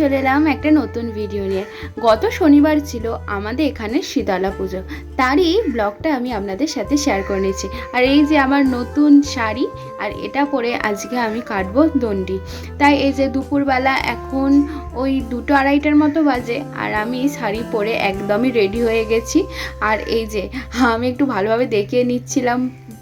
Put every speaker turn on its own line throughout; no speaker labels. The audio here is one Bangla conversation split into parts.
চলে এলাম একটা নতুন ভিডিও নিয়ে। গত শনিবার ছিল আমাদের এখানে শীতলা পুজো। তারই ব্লগটা আমি আপনাদের সাথে শেয়ার করে নিয়েছি। আর এই যে আমার নতুন শাড়ি, আর এটা পরে আজকে আমি কাটবো দণ্ডি। তাই এই যে দুপুরবেলা এখন ওই দুটো আড়াইটার মতো বাজে, আর আমি শাড়ি পরে একদমই রেডি হয়ে গেছি। আর এই যে আমি একটু ভালোভাবে দেখিয়ে নিচ্ছিলাম।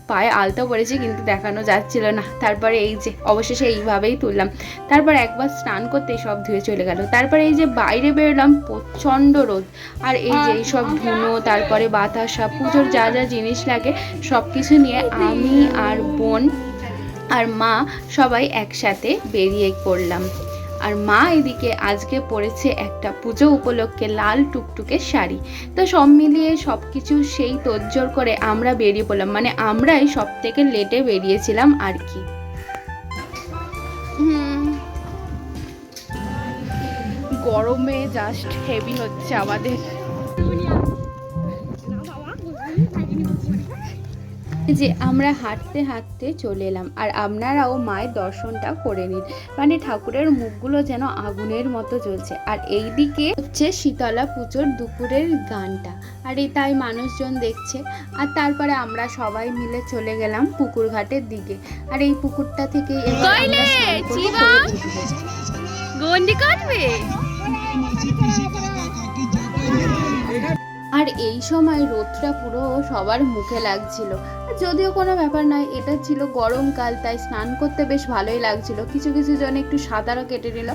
পায়ে আলতা পড়েছে কিন্তু দেখানো যাচ্ছিল না। তারপরে এই যে অবশেষে এইভাবেই তুললাম। তারপর একবার স্নান করতে সব ধুয়ে চলে গেল। তারপরে এই যে বাইরে বেরোলাম, প্রচণ্ড রোদ। আর এই যে সব ধুনো, তারপরে বাতাসা পুজোর যা যা জিনিস লাগে সব কিছু নিয়ে আমি আর বোন আর মা সবাই একসাথে বেরিয়ে পড়লাম। আর মা এদিকে আজকে পরেছে একটা পুজো উপলক্ষে লাল টুকটুকে শাড়ি। তো সব মিলিয়ে সব কিছু সেই তোড়জোড় করে আমরা বেরিয়ে পড়লাম। মানে আমরাই সব থেকে লেটে বেরিয়েছিলাম আর কি। গরমে জাস্ট হেভি হচ্ছে আমাদের। যে আমরা হাঁটতে হাঁটতে চলে এলাম। আর আপনারাও মায়ের দর্শনটা করে নিন। মানে ঠাকুরের মুখগুলো যেন আগুনের মতো জ্বলছে। আর এই দিকে হচ্ছে শীতলা পুজোর দুপুরের গানটা। আর এই তাই মানুষজন দেখছে। আর তারপরে আমরা সবাই মিলে চলে গেলাম পুকুর ঘাটের দিকে। আর এই পুকুরটা থেকে।
গন্ডি কাটবে?
আর এই সময় রোদটা পুরো সবার মুখে লাগছিল। যদিও কোনো ব্যাপার নয়, এটা ছিল গরমকাল তাই স্নান করতে বেশ ভালোই লাগছিল। কিছু কিছু জন একটু সাঁতারও কেটে নিল।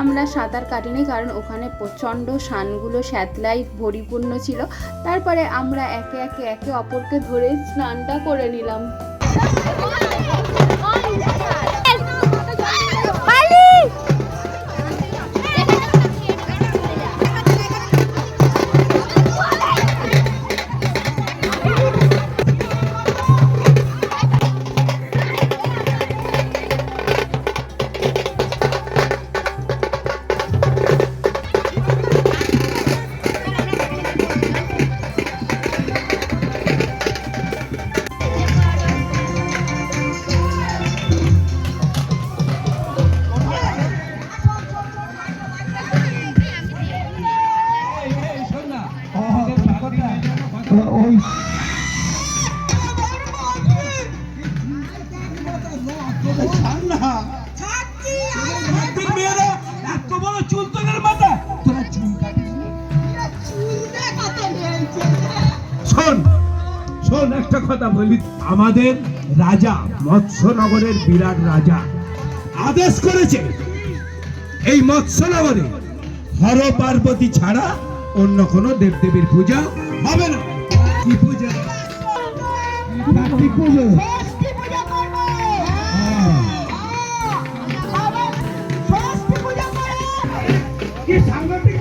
আমরা সাঁতার কাটিনি কারণ ওখানে প্রচণ্ড সানগুলো স্যাতলায় পরিপূর্ণ ছিল। তারপরে আমরা একে একে একে অপরকে ধরে স্নানটা করে নিলাম।
শোন শোন একটা কথা বলি আমাদের রাজা মৎস্যনগরের বিরাট রাজা আদেশ করেছে এই মৎস্যনগরে হর পার্বতী ছাড়া অন্য কোনো দেবদেবীর পূজা হবে না। কি পূজা? পুজো। হ্যাঁ। কি সাংঘাতিক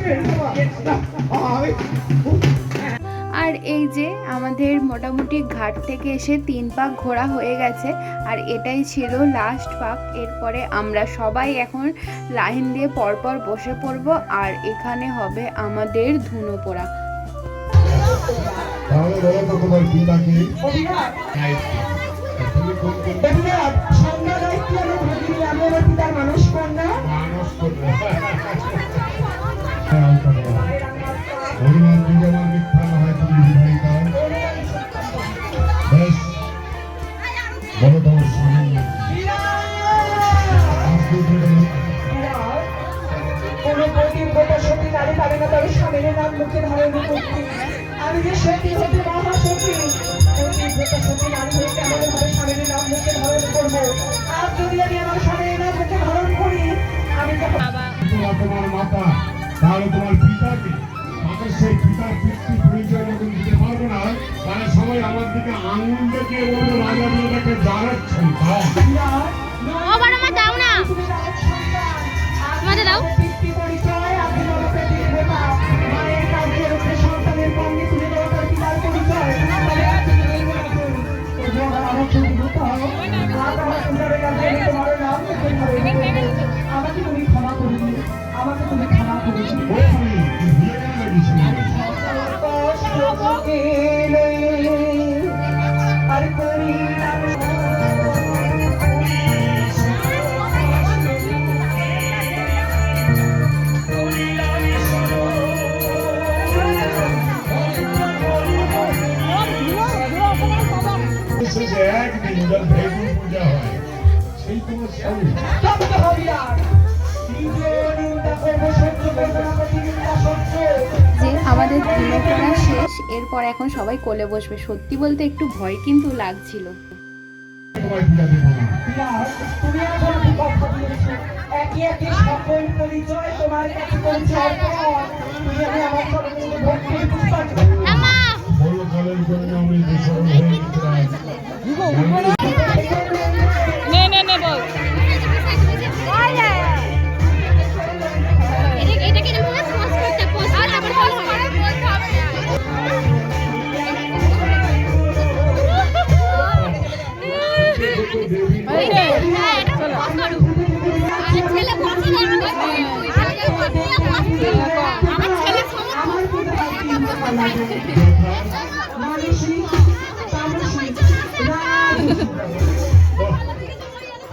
এই যে আমাদের মোটামুটি ঘাট থেকে এসে তিন পাক ঘোরা হয়ে গেছে আর এটাই ছিল লাস্ট পাক এরপরে আমরা সবাই এখন লাইন দিয়ে পরপর বসে পড়ব আর এখানে হবে আমাদের ধুনো পোড়া।
তাহলে তোমার পিতাকে
মুখে ধারণ করতে আমি যে সতী হতে মহাসতী প্রতিব্রত সতী নারী হয়ে কেমন ভাবে স্বামীর নাম মুখে ধারণ করব। আর যদি আমি আমার স্বামীর নাম মুখে ধারণ করি আমি যখন
তোমার তোমার মাতা তাহলে তোমার পিতাকে তাকে সেই পিতার পিতৃ পরিচয় যখন দিতে পারব না। তাহলে সবাই আমার দিকে আঙুল দেখে বলব রাজা বিরাটাকে জানাচ্ছেন
দাও না। দাও।
এরপর এখন সবাই কোলে বসবে। সত্যি বলতে একটু ভয় কিন্তু লাগছিল।
তোমায় বিয়া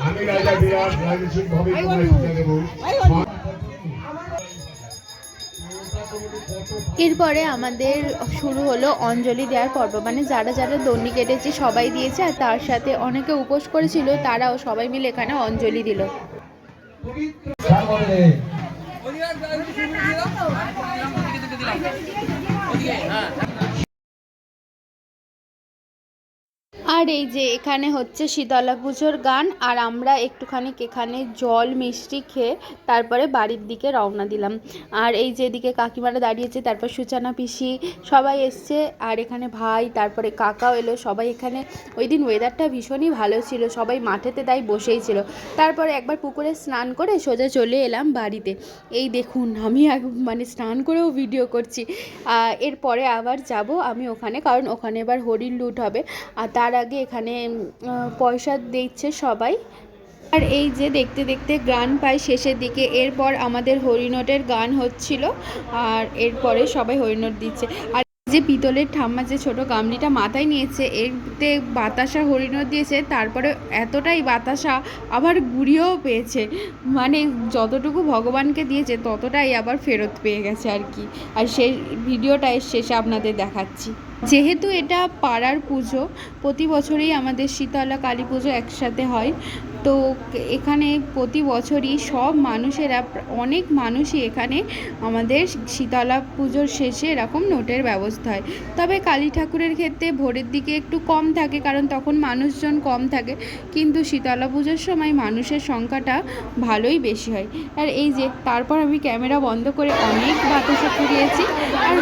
আমি
রাজা বিরাট রাজস্বিক ভাবে
এরপরে আমাদের শুরু হলো অঞ্জলি দেওয়ার পর্ব। মানে যারা যারা দণ্ডি কেটেছে সবাই দিয়েছে আর তার সাথে অনেকে উপোস করেছিল, তারাও সবাই মিলে এখানে অঞ্জলি দিল। আর এই যে এখানে হচ্ছে শীতলা পুজোর গান, আর আমরা একটুখানি এখানে জল মিষ্টি খেয়ে তারপরে বাড়ির দিকে রওনা দিলাম। আর এই যে এদিকে কাকিমারা দাঁড়িয়েছে, তারপর সূচনা পিসি সবাই এসছে, আর এখানে ভাই, তারপরে কাকাও এলো, সবাই এখানে। ওই দিন ওয়েদারটা ভীষণই ভালো ছিল, সবাই মাঠেতে তাই বসেই ছিল। তারপরে একবার পুকুরে স্নান করে সোজা চলে এলাম বাড়িতে। এই দেখুন, আমি মানে স্নান করেও ভিডিও করছি। এরপরে আবার যাব আমি ওখানে, কারণ ওখানে এবার হরিণ লুট হবে। আর তার আগে এখানে পয়সা দিচ্ছে সবাই। আর এই যে দেখতে দেখতে গান পাই শেষের দিকে, এরপর আমাদের হরিণটের গান হচ্ছিল, আর এরপরে সবাই হরিণট দিচ্ছে। আর যে পিতলের ঠাম্মা যে ছোট গামলিটা মাথায় নিয়েছে এরতে বাতাসা হরিণট দিয়েছে, তারপরে এতটাই বাতাসা আবার গুড়িয়েও পেয়েছে। মানে যতটুকু ভগবানকে দিয়েছে, ততটাই আবার ফেরত পেয়ে গেছে আর কি। আর সেই ভিডিওটাই শেষে আপনাদের দেখাচ্ছি। যেহেতু এটা পাড়ার পুজো, প্রতি বছরই আমাদের শীতলা কালী পুজো একসাথে হয় তো এখানে প্রতি বছরই সব মানুষেরা, অনেক মানুষই এখানে আমাদের শীতলা পুজোর শেষে এরকম নোটের ব্যবস্থা হয়। তবে কালী ঠাকুরের ক্ষেত্রে ভোরের দিকে একটু কম থাকে, কারণ তখন মানুষজন কম থাকে, কিন্তু শীতলা পুজোর সময় মানুষের সংখ্যাটা ভালোই বেশি হয়। আর এই যে, তারপর আমি ক্যামেরা বন্ধ করে অনেক বাতাসা কুড়িয়েছি আর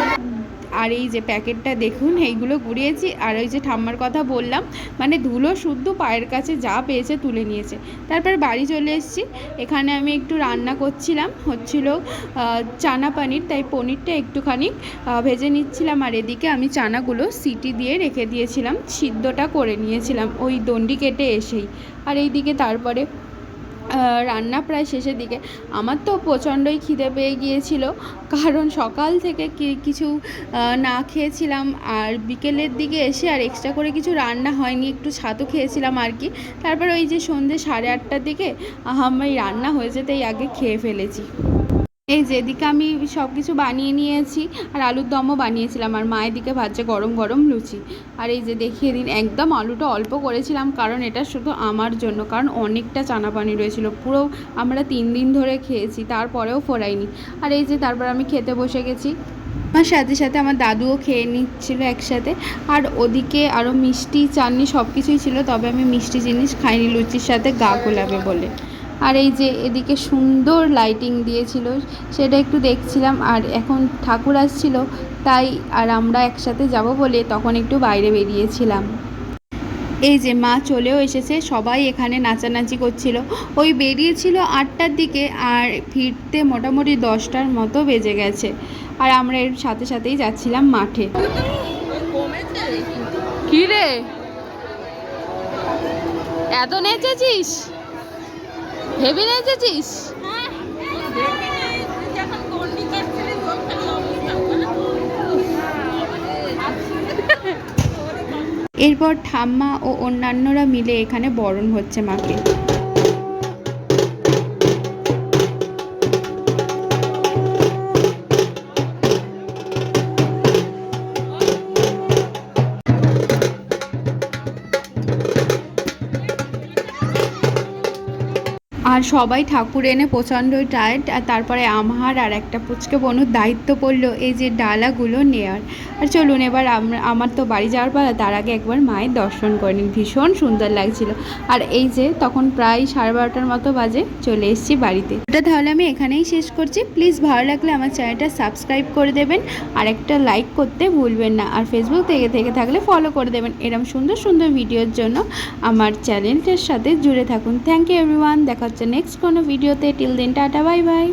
আর এই যে প্যাকেটটা দেখুন, এইগুলো কুড়িয়েছি। আর ওই যে ঠাম্মার কথা বললাম মানে ধুলো শুদ্ধ পায়ের কাছে যা পেয়েছে তুলে নিয়েছে। তারপর বাড়ি চলে এসেছি। এখানে আমি একটু রান্না করছিলাম, হচ্ছিল চানা পানির, তাই পনিরটা একটুখানি ভেজে নিচ্ছিলাম। আর এদিকে আমি চানাগুলো সিটি দিয়ে রেখে দিয়েছিলাম, সিদ্ধটা করে নিয়েছিলাম, ওই দণ্ডি কেটে এসেই। আর এইদিকে তারপরে রান্না প্রায় শেষের দিকে। আমার তো প্রচণ্ডই খিদে পেয়ে গিয়েছিল, কারণ সকাল থেকে কিছু না খেয়েছিলাম। আর বিকেলের দিকে এসে আর এক্সট্রা করে কিছু রান্না হয়নি, একটু ছাতু খেয়েছিলাম আর কি। তারপর ওই যে সন্ধ্যে সাড়ে আটটার দিকে আমি রান্না হয়ে যেতেই আগে খেয়ে ফেলেছি। এই যে এদিকে আমি সব কিছু বানিয়ে নিয়েছি আর আলুর দমও বানিয়েছিলাম আর মায়ের দিকে ভাজছে গরম গরম লুচি। আর এই যে দেখিয়ে দিন, একদম আলুটা অল্প করেছিলাম কারণ এটা শুধু আমার জন্য, কারণ অনেকটা চানা পানি রয়েছিল। পুরো আমরা তিন দিন ধরে খেয়েছি, তারপরেও ফোরাইনি আর এই যে তারপর আমি খেতে বসে গেছি। আমার সাথে সাথে আমার দাদুও খেয়ে নিচ্ছিল একসাথে। আর ওদিকে আরও মিষ্টি, চাটনি সব কিছুই ছিল, তবে আমি মিষ্টি জিনিস খাইনি, লুচির সাথে গা গোলাবে বলে। আর এই যে এদিকে সুন্দর লাইটিং দিয়েছিল, সেটা একটু দেখছিলাম, আর এখন ঠাকুর আসছিল, তাই আর আমরা একসাথে যাব বলে তখন একটু বাইরে বেরিয়েছিলাম। এই যে মা চলেও এসেছে, সবাই এখানে নাচানাচি করছিল। ওই বেরিয়েছিল আটটার দিকে আর ফিরতে মোটামুটি দশটার মতো বেজে গেছে। আর আমরা এর সাথে সাথেই যাচ্ছিলাম মাঠে। কি রে এত নেচেছিস? হেভি নেচেছিস এরপর ঠাম্মা ও অন্যান্যরা মিলে এখানে বরণ হচ্ছে মাকে। আর সবাই ঠাকুর এনে প্রচণ্ডই টায়ার্ড আর তারপরে আমার আর একটা পুচকে বনুর দায়িত্ব পড়ল এই যে ডালাগুলো নেওয়ার আর চলুন এবার আমরা তো বাড়ি যাওয়ার পালা, তার আগে একবার মায়ের দর্শন করে নিন ভীষণ সুন্দর লাগছিল। আর এই যে তখন প্রায় সাড়ে বারোটার মতো বাজে, চলে এসেছি বাড়িতে। ওটা তাহলে আমি এখানেই শেষ করছি। প্লিজ ভালো লাগলে আমার চ্যানেলটা সাবস্ক্রাইব করে দেবেন, আর একটা লাইক করতে ভুলবেন না। আর ফেসবুক থেকে থেকে থাকলে ফলো করে দেবেন। এরকম সুন্দর সুন্দর ভিডিওর জন্য আমার চ্যানেলটার সাথে জুড়ে থাকুন। থ্যাংক ইউ এভরিওয়ান দেখা হচ্ছে নেক্সট কোনো ভিডিওতে টিল দিন টাটা বাই বাই